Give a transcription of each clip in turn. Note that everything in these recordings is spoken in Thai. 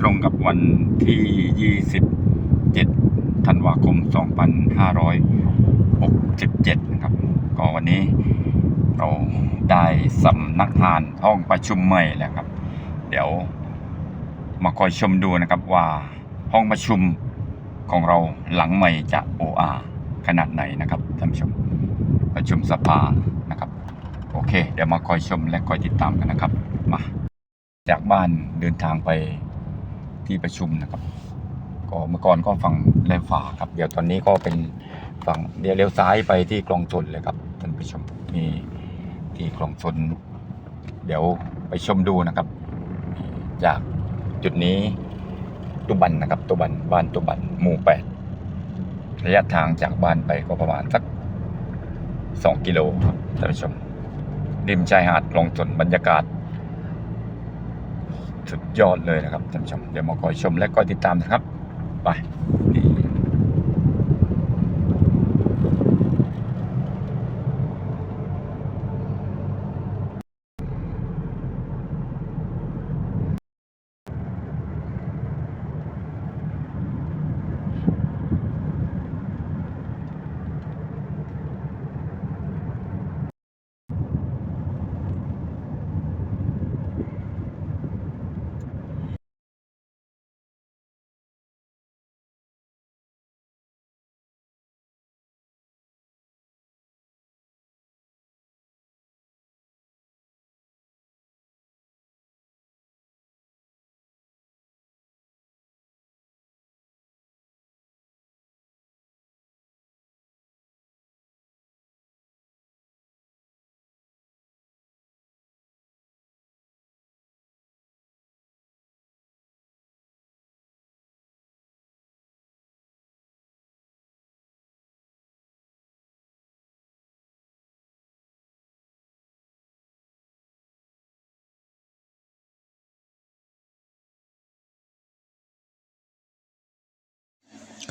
ตรงกับวันที่ 27 ธันวาคม 2567 นะครับ ก็วันนี้เราได้สำนักงานห้องประชุมใหม่แล้วครับ เดี๋ยวมาคอยชมดูนะครับว่าห้องประชุมของเราหลังใหม่จะ OR ขนาดไหนนะครับท่านผู้ชมประชุมสภานะครับ โอเค เดี๋ยวมาคอยชมและคอยติดตามกันนะครับ มา จากบ้านเดินทางไป ที่ประชุมนะครับ ก็เมื่อก่อนก็ฝั่งแลฝาครับ เดี๋ยวตอนนี้ก็เป็นฝั่งเดี๋ยวเลี้ยวซ้ายไปที่คลองชนเลยครับท่านผู้ชมมีที่คลองชนเดี๋ยวไปชมดูนะครับ จากจุดนี้ตุบันนะครับตุบันบ้านตุบันหมู่แปดระยะทางจากบ้านไปก็ประมาณสักสองกิโลครับท่านผู้ชมริมชายหาดคลองชนบรรยากาศ สุดยอดเลยนะครับท่านผู้ชมเดี๋ยวมาคอยชมและก็ติดตามนะครับ ไปนี่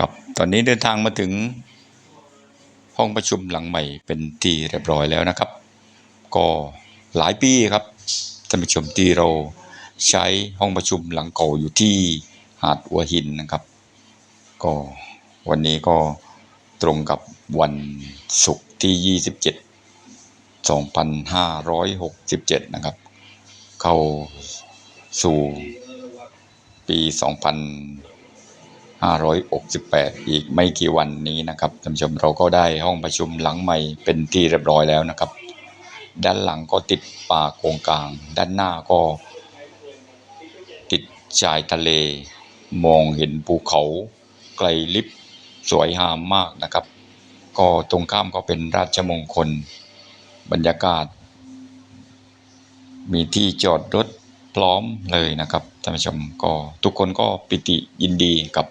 ครับ ตอนนี้เดินทางมาถึงห้องประชุมหลังใหม่เป็นที่เรียบร้อยแล้วนะครับ ก็หลายปีครับท่านผู้ชมที่เราใช้ห้องประชุมหลังเก่าอยู่ที่หาดหัวหินนะครับ ก็วันนี้ก็ตรงกับวันศุกร์ที่ 27 2567 นะครับ เข้าสู่ปี 2 0 2568 อีกไม่กี่วันนี้นะครับท่านผู้ชมเราก็ได้ห้องประชุมหลังใหม่เป็นที่เรียบร้อยแล้วนะครับ ด้านหลังก็ติดป่าโกงกลาง ด้านหน้าก็ ติดชายทะเล มองเห็นภูเขาไกลลิบสวยงามมากนะครับ ก็ตรงข้ามก็เป็นราชมงคล บรรยากาศ มีที่จอดรถพร้อมเลยนะครับท่านผู้ชมก็ทุกคนก็ปิติยินดีกับ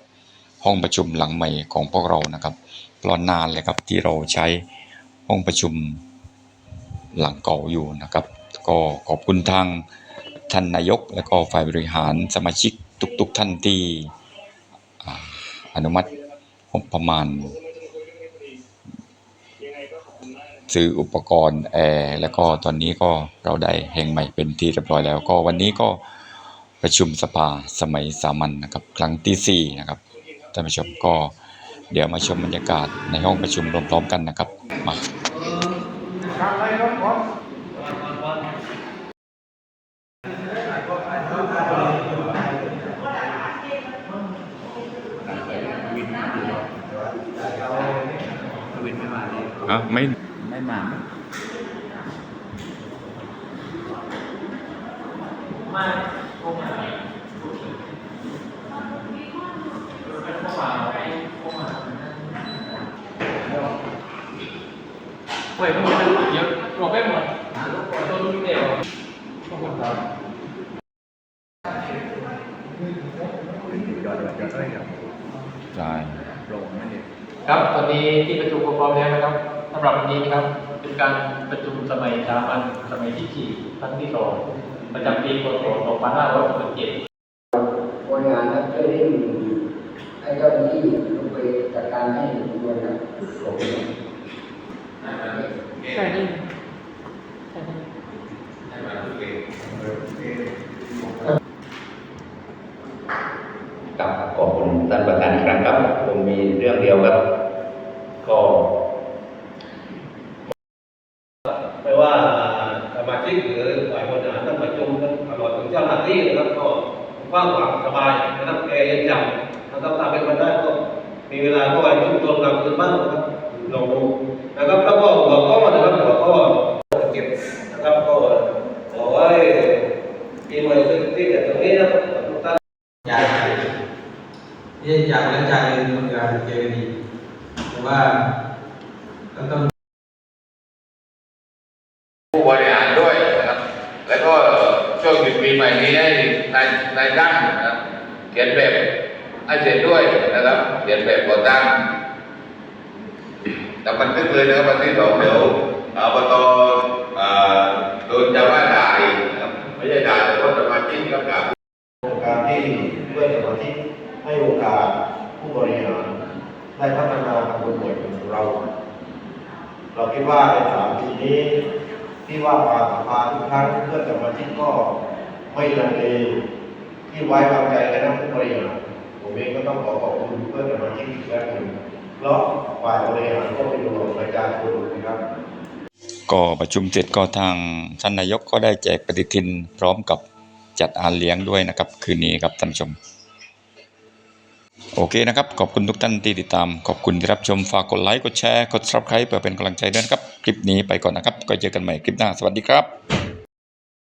ห้องประชุมหลังใหม่ของพวกเรานะครับเพราะนานเลยครับที่เราใช้ห้องประชุมหลังเก่าอยู่นะครับ ก็ขอบคุณทางท่านนายก และก็ฝ่ายบริหารสมาชิกทุกๆทท่านที่อนุมัติงบประมาณ ซื้ออุปกรณ์แอร์แล้วก็ตอนนี้ก็เราได้แห่งใหม่เป็นที่เรียบร้อยแล้ว ก็วันนี้ก็ประชุมสภาสมัยสามัญนะครับ ครั้งที่สี่นะครับ ท่านผู้ชมก็เดี๋ยวมาชมบรรยากาศในห้องประชุมพร้อมๆกันนะครับมาอะไม่ไม่มา เว้ยมึงจะเดี๋ยวรอแป๊บหมดตัวดูเดียวขอบคุณครับใช่ครับตอนนี้ที่ประชุมพร้อมแล้วนะครับสำหรับวันนี้นะครับเป็นการประชุมสมัยสามัญสมัยที่สี่ครั้งที่สองประจำปีพศ2567บริหารและเพื่อให้ให้เจ้าหน้าที่ลงไปจัดการให้ด่วนนะขอ บคุณใช่นี่กับขอบคุณท่านประธานอีกครั้งครับผมมีเรื่องเดียวครับ ก็ไม่ว่าสมาชิกหรือฝ่ายบริหารท่านประชุมตลอดถึงเจ้าหน้าที่นะครับก็กว้างขวางสบายนะครับแอร์เย็นจังนะครับถ้าเป็นไปได้ก็มีเวลาก็ไปชุมชนกลางคืนบ้างนะครับลองดู นะครับแล้วก็หัวข้อนะครับหัวข้อเก็บนะครับก็ขอให้ปีใหม่ที่เกิดตรงนี้นะครับทุกท่านอยากที่อยากแล้วใจมันอยากเจอดีแต่ว่าก็ต้องผู้บริหารด้วยนะครับ แล้วก็ช่วงหยุดปีใหม่นี้ให้นายนายจ้างนะครับเขียนแบบให้เสร็จด้วยนะครับเขียนแบบก่อตั้ง แต่บันทึกเลยนะครับวันที่สองเดี๋ยวอบตอ่าโดนจะว่าด่าอีกนะครับไม่ใช่ด่าแต่ว่าสมาชิกครับด่าโครงการที่เพื่อนสมาชิกให้โอกาสผู้บริหารได้พัฒนาทางคนป่วยของเรา เราคิดว่าในสามปีนี้ที่ว่าผ่านสภาทุกครั้งเพื่อนสมาชิกก็ไม่ลังเลที่ไว้วางใจในนักผู้บริหารผมเองก็ต้องขอขอบคุณเพื่อนสมาชิกอีกครั้งหนึ่ง เพราะฝ่ายบริหารก็เป็นห่วงประชาชนนะครับก็ประชุมเสร็จก็ทางท่านนายกก็ได้แจกปฏิทินพร้อมกับจัดอาหารเลี้ยงด้วยนะครับ คืนนี้ครับท่านผู้ชม โอเคนะครับ ขอบคุณทุกท่านที่ติดตาม ขอบคุณที่รับชมฝากกดไลค์กดแชร์กด subscribe เพื่อเป็นกำลังใจด้วยนะครับ คลิปนี้ไปก่อนนะครับ ก็เจอกันใหม่คลิปหน้าสวัสดีครับ